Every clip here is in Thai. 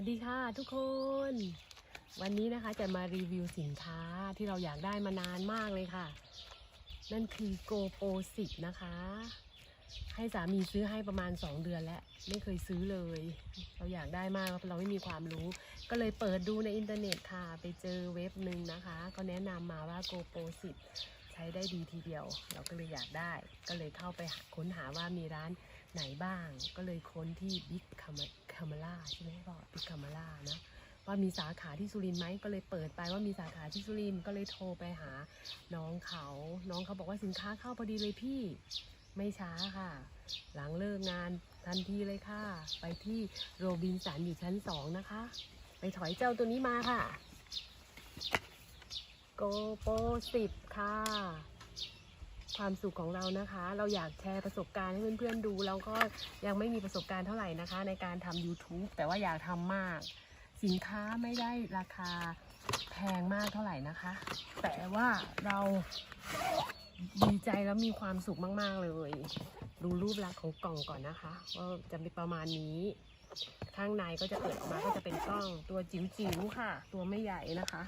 วัสดีค่ะทุกคน วันนี้นะคะจะมารีวิวสินค้าที่เราอยากได้มานานมากเลยค่ะ นั่นคือโกโปสิบนะคะ ให้สามีซื้อให้ประมาณ 2 เดือนแล้ว ไม่เคยซื้อเลย เราอยากได้มากเราไม่มีความรู้ ก็เลยเปิดดูในอินเทอร์เน็ตค่ะ ไปเจอเว็บหนึ่งนะคะ ก็แนะนำมาว่าโกโปสิบใช้ได้ดีทีเดียว เราก็เลยอยากได้ ก็เลยเข้าไปค้นหาว่ามีร้าน ไหนบ้างก็เลยค้นที่บิ๊กคามาล่าใช่ไหมพ่อบิ๊กคามาล่านะว่ามีสาขาที่สุรินทร์ไหมก็เลยเปิดไปว่ามีสาขาที่สุรินทร์ก็เลยโทรไปหาน้องเขา น้องเขาบอกว่าสินค้าเข้าพอดีเลยพี่ไม่ช้าค่ะ หลังเลิกงานทันทีเลยค่ะ ไปที่โรบินสันอยู่ชั้นสองนะคะ ไปถอยเจ้าตัวนี้มาค่ะโกโปสิบค่ะ ความสุขของเรานะคะ เราอยากแชร์ประสบการณ์ให้เพื่อนๆดูเราก็ยังไม่มีประสบการณ์เท่าไหร่นะคะ ในการทำ YouTube แต่ว่าอยากทำมาก สินค้าไม่ได้ราคาแพงมากเท่าไหร่นะคะ แต่ว่าเราดีใจแล้วมีความสุขมาก ๆ เลย ดูรูปลักษณ์ของกล่องก่อนนะคะว่าจะเป็นประมาณนี้ ข้างในก็จะเปิดออกมาก็จะเป็นกล้องตัวจิ๋วๆค่ะ ตัวไม่ใหญ่นะคะ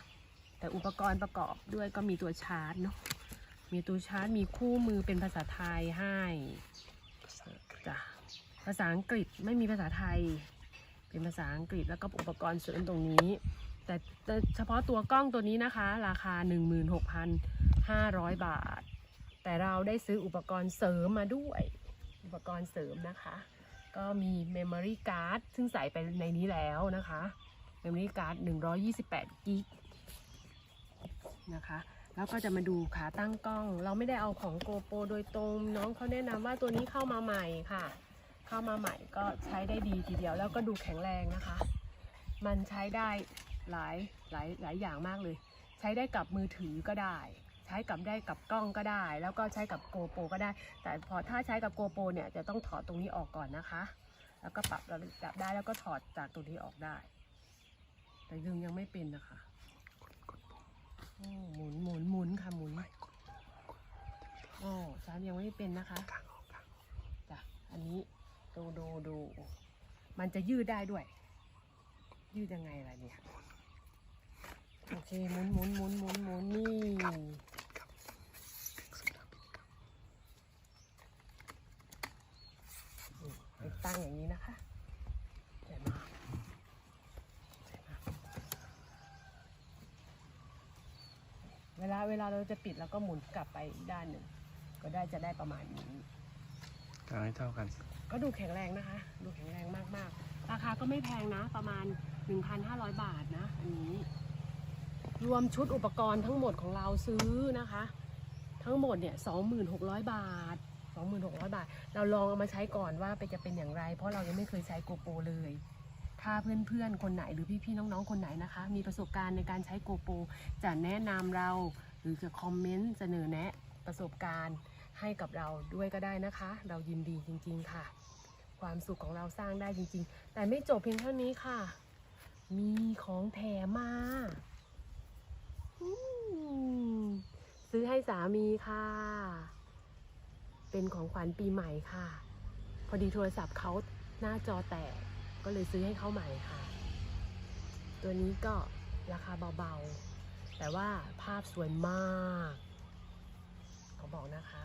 แต่อุปกรณ์ประกอบด้วยก็มีตัวชาร์จเนาะ มีตัวชาร์จมีคู่มือเป็นภาษาไทยให้จ้ะภาษาอังกฤษไม่มีภาษาไทย เป็นภาษาอังกฤษแล้วก็อุปกรณ์เสริมตรงนี้แต่แต่เฉพาะตัวกล้องตัวนี้นะคะ ราคา 16,500 บาท แต่เราได้ซื้ออุปกรณ์เสริมมาด้วย อุปกรณ์เสริมนะคะ ก็มี Memory Card ซึ่งใส่ไปในนี้แล้วนะคะ Memory Card 128กิกนะคะ แล้วก็จะมาดูขาตั้งกล้อง เราไม่ได้เอาของโกโปโดยตรง น้องเขาแนะนำว่าตัวนี้เข้ามาใหม่ค่ะ เข้ามาใหม่ก็ใช้ได้ดีทีเดียว แล้วก็ดูแข็งแรงนะคะ มันใช้ได้หลายหลายหลายอย่างมากเลย ใช้ได้กับมือถือก็ได้ ใช้กับได้กับกล้องก็ได้ แล้วก็ใช้กับโกโปก็ได้ แต่พอถ้าใช้กับโกโปเนี่ยจะต้องถอดตรงนี้ออกก่อนนะคะ แล้วก็ปรับระดับได้แล้วก็ถอดจากตรงนี้ออกได้ แต่ยังยังไม่เป็นนะคะหมุนหมุนหมุนค่ะหมุนโอ้สามยัง ไม่เป็นนะคะจ้ะอันนี้ดูดูดูมันจะยืดได้ด้วย ยืดยังไงล่ะเนี่ยโอเคหมุนหมุนหมุนหมุนหมุนนี่นี่ไปตั้งอย่างนี้นะคะเดี๋ยวนะเดี๋ยวนะเวลาเวลาเราจะปิดแล้วก็หมุนกลับไปอีกด้านหนึ่ง ก็ได้จะได้ประมาณนี้กางให้เท่ากัน ก็ดูแข็งแรงนะคะ ดูแข็งแรงมากๆ ราคาก็ไม่แพงนะ ประมาณ 1,500 บาทนะ อันนี้ รวมชุดอุปกรณ์ทั้งหมดของเราซื้อนะคะ ทั้งหมดเนี่ย26,000บาท 26,000 บาท เราลองเอามาใช้ก่อนว่าไปจะเป็นอย่างไร เพราะเรายังไม่เคยใช้โกโปรเลย ถ้าเพื่อนๆ คนไหนหรือพี่ๆ น้องๆ คนไหนนะคะ มีประสบการณ์ในการใช้โกโปรจะแนะนำเราหรือจะคอมเมนต์เสนอแนะ ประสบการณ์ให้กับเราด้วยก็ได้นะคะ เรายินดีจริง ๆ ค่ะ ความสุขของเราสร้างได้จริง ๆ แต่ไม่จบเพียงเท่านี้ค่ะ มีของแถมมาซื้อให้สามีค่ะ เป็นของขวัญปีใหม่ค่ะ พอดีโทรศัพท์เขาหน้าจอแตก ก็เลยซื้อให้เขาใหม่ค่ะ ตัวนี้ก็ราคาเบาๆ แต่ว่าภาพสวยมากเขาบอกนะคะ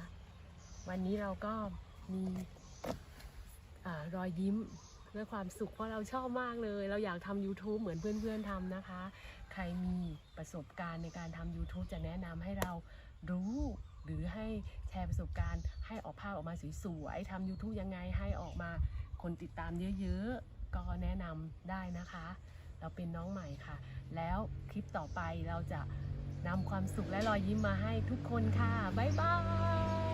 วันนี้เราก็มีอรอยยิ้มด้วยความสุขเพราะเราชอบมากเลย เราอยากทำ YouTube เหมือนเพื่อนๆทำนะคะ ใครมีประสบการณ์ในการทำ YouTube จะแนะนำให้เรารู้หรือให้แชร์ประสบการณ์ ให้ออกภาพออกมาสวยๆทำ YouTube ยังไงให้ออกมาคนติดตามเยอะๆ ก็แนะนำได้นะคะ เราเป็นน้องใหม่ค่ะ แล้วคลิปต่อไปเราจะนำความสุขและรอยยิ้มมาให้ทุกคนค่ะ บ๊ายบาย